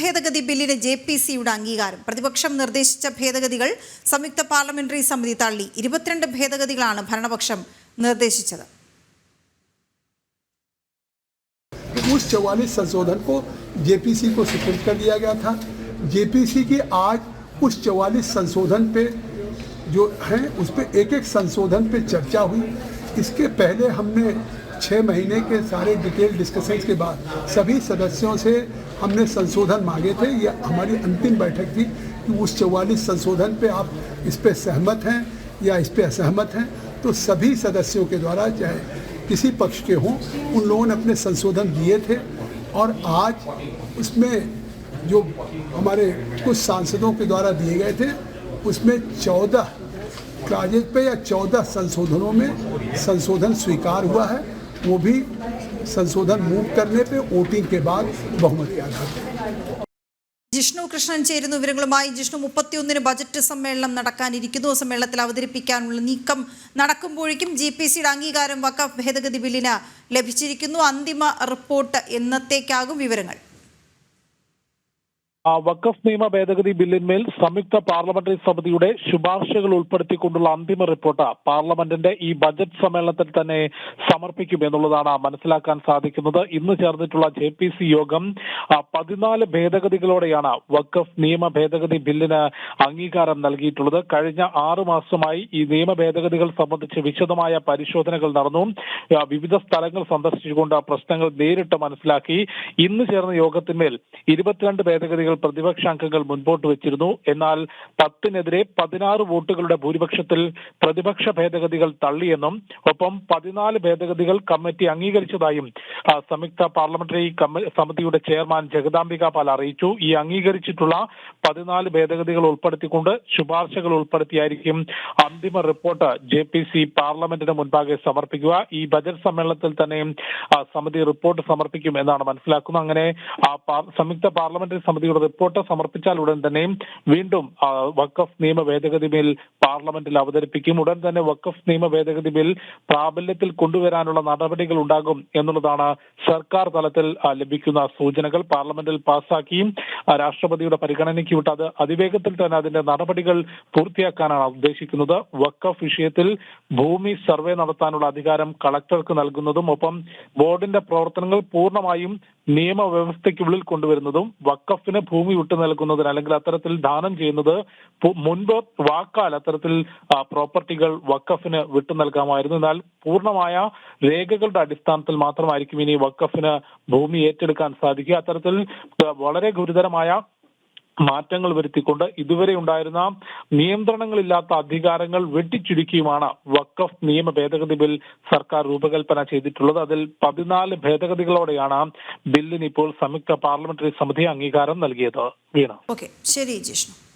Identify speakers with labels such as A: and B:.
A: ഭേദഗതി ബില്ലിന് J P സിയുടെ അംഗീകാരം പ്രതിപക്ഷം നിർദ്ദേശിച്ച ഭേദഗതികൾ സംയുക്ത പാർലമെന്ററി സമിതി തള്ളി ഇരുപത്തിരണ്ട് ഭേദഗതികളാണ് ഭരണപക്ഷം നിർദ്ദേശിച്ചത്
B: उस चौवालीस संशोधन को जेपीसी को सुप्रीम कर दिया गया था जेपीसी की आज उस चौवालीस संशोधन पे जो है उस पे एक एक संशोधन पे चर्चा हुई इसके पहले हमने छः महीने के सारे डिटेल डिस्कशंस के बाद सभी सदस्यों से हमने संशोधन मांगे थे। ये हमारी अंतिम बैठक थी कि उस चौवालीस संशोधन पे आप इस पे सहमत हैं या इस पे असहमत हैं। तो सभी सदस्यों के द्वारा, चाहे किसी पक्ष के हों, उन लोगों ने अपने संशोधन दिए थे। और आज उसमें जो हमारे कुछ सांसदों के द्वारा दिए गए थे, उसमें चौदह क्लाजेज पे या चौदह संशोधनों में संशोधन स्वीकार हुआ है। वो भी संशोधन मूव करने पे वोटिंग के बाद बहुमत के आधार पर
A: ജിഷ്ണു കൃഷ്ണൻ ചേരുന്നു വിവരങ്ങളുമായി ജിഷ്ണു മുപ്പത്തിയൊന്നിന് ബജറ്റ് സമ്മേളനം നടക്കാനിരിക്കുന്നു സമ്മേളനത്തിൽ അവതരിപ്പിക്കാനുള്ള നീക്കം നടക്കുമ്പോഴേക്കും ജി പി സിയുടെ അംഗീകാരം വഖഫ് ഭേദഗതി ബില്ലിന് ലഭിച്ചിരിക്കുന്നു അന്തിമ റിപ്പോർട്ട് എന്നത്തേക്കാകും വിവരങ്ങൾ
C: ആ, വഖഫ് നിയമ ഭേദഗതി ബില്ലിന്മേൽ സംയുക്ത പാർലമെന്ററി സമിതിയുടെ ശുപാർശകൾ ഉൾപ്പെടുത്തിക്കൊണ്ടുള്ള അന്തിമ റിപ്പോർട്ട് പാർലമെന്റിന്റെ ഈ ബജറ്റ് സമ്മേളനത്തിൽ തന്നെ സമർപ്പിക്കും എന്നുള്ളതാണ് മനസ്സിലാക്കാൻ സാധിക്കുന്നത്. ഇന്ന് ചേർന്നിട്ടുള്ള ജെ പി സി യോഗം പതിനാല് ഭേദഗതികളോടെയാണ് വഖഫ് നിയമ ഭേദഗതി ബില്ലിന് അംഗീകാരം നൽകിയിട്ടുള്ളത്. കഴിഞ്ഞ ആറു മാസമായി ഈ നിയമ ഭേദഗതികൾ സംബന്ധിച്ച് വിശദമായ പരിശോധനകൾ നടന്നു. വിവിധ സ്ഥലങ്ങൾ സന്ദർശിച്ചുകൊണ്ട് പ്രശ്നങ്ങൾ നേരിട്ട് മനസ്സിലാക്കി. ഇന്ന് ചേർന്ന യോഗത്തിന്മേൽ ഇരുപത്തിരണ്ട് ഭേദഗതികൾ പ്രതിപക്ഷ അംഗങ്ങൾ മുൻപോട്ട് വെച്ചിരുന്നു. എന്നാൽ പത്തിനെതിരെ പതിനാറ് വോട്ടുകളുടെ ഭൂരിപക്ഷത്തിൽ പ്രതിപക്ഷ ഭേദഗതികൾ തള്ളിയെന്നും ഒപ്പം പതിനാല് ഭേദഗതികൾ കമ്മിറ്റി അംഗീകരിച്ചതായും സംയുക്ത പാർലമെന്ററി സമിതിയുടെ ചെയർമാൻ ജഗദാംബിക പാൽ അറിയിച്ചു. ഈ അംഗീകരിച്ചിട്ടുള്ള പതിനാല് ഭേദഗതികൾ ഉൾപ്പെടുത്തിക്കൊണ്ട് ശുപാർശകൾ ഉൾപ്പെടുത്തിയായിരിക്കും അന്തിമ റിപ്പോർട്ട് ജെ പി സി പാർലമെന്റിന് മുൻപാകെ സമർപ്പിക്കുക. ഈ ബജറ്റ് സമ്മേളനത്തിൽ തന്നെ സമിതി റിപ്പോർട്ട് സമർപ്പിക്കും എന്നാണ് മനസ്സിലാക്കുന്നത്. അങ്ങനെ സംയുക്ത പാർലമെന്ററി സമിതിയുടെ റിപ്പോർട്ട് സമർപ്പിച്ചാൽ ഉടൻ തന്നെയും വീണ്ടും വക്കഫ് നിയമ ഭേദഗതി ബിൽ പാർലമെന്റിൽ അവതരിപ്പിക്കും. ഉടൻ തന്നെ വക്കഫ് നിയമ ഭേദഗതി ബിൽ പ്രാബല്യത്തിൽ കൊണ്ടുവരാനുള്ള നടപടികൾ ഉണ്ടാകും എന്നുള്ളതാണ് സർക്കാർ തലത്തിൽ ലഭിക്കുന്ന സൂചനകൾ. പാർലമെന്റിൽ പാസാക്കിയും രാഷ്ട്രപതിയുടെ പരിഗണനയ്ക്ക് വിട്ട് അത് അതിവേഗത്തിൽ തന്നെ അതിന്റെ നടപടികൾ പൂർത്തിയാക്കാനാണ് ഉദ്ദേശിക്കുന്നത്. വക്കഫ് വിഷയത്തിൽ ഭൂമി സർവേ നടത്താനുള്ള അധികാരം കളക്ടർക്ക് നൽകുന്നതും ഒപ്പം ബോർഡിന്റെ പ്രവർത്തനങ്ങൾ പൂർണമായും നിയമവ്യവസ്ഥയ്ക്കുള്ളിൽ കൊണ്ടുവരുന്നതും വഖഫിന് ഭൂമി വിട്ടു നൽകുന്നതിന് അല്ലെങ്കിൽ അത്തരത്തിൽ ദാനം ചെയ്യുന്നത് മുൻപ് വാക്കാൽ അത്തരത്തിൽ പ്രോപ്പർട്ടികൾ വക്കഫിന് വിട്ടു നൽകാമായിരുന്നു. എന്നാൽ പൂർണമായ രേഖകളുടെ അടിസ്ഥാനത്തിൽ മാത്രമായിരിക്കും ഇനി വക്കഫിന് ഭൂമി ഏറ്റെടുക്കാൻ സാധിക്കുക. അത്തരത്തിൽ വളരെ ഗുരുതരമായ മാറ്റങ്ങൾ വരുത്തിക്കൊണ്ട് ഇതുവരെ ഉണ്ടായിരുന്ന നിയന്ത്രണങ്ങളില്ലാത്ത അധികാരങ്ങൾ വെട്ടിച്ചുരുക്കിയുമാണ് വഖഫ് നിയമ ഭേദഗതി ബിൽ സർക്കാർ രൂപകൽപ്പന ചെയ്തിട്ടുള്ളത്. അതിൽ പതിനാല് ഭേദഗതികളോടെയാണ് ബില്ലിന് ഇപ്പോൾ സംയുക്ത പാർലമെന്ററി സമിതി അംഗീകാരം നൽകിയത്. വീണ.
A: ഓക്കെ. ശരി ജിഷ്ണു.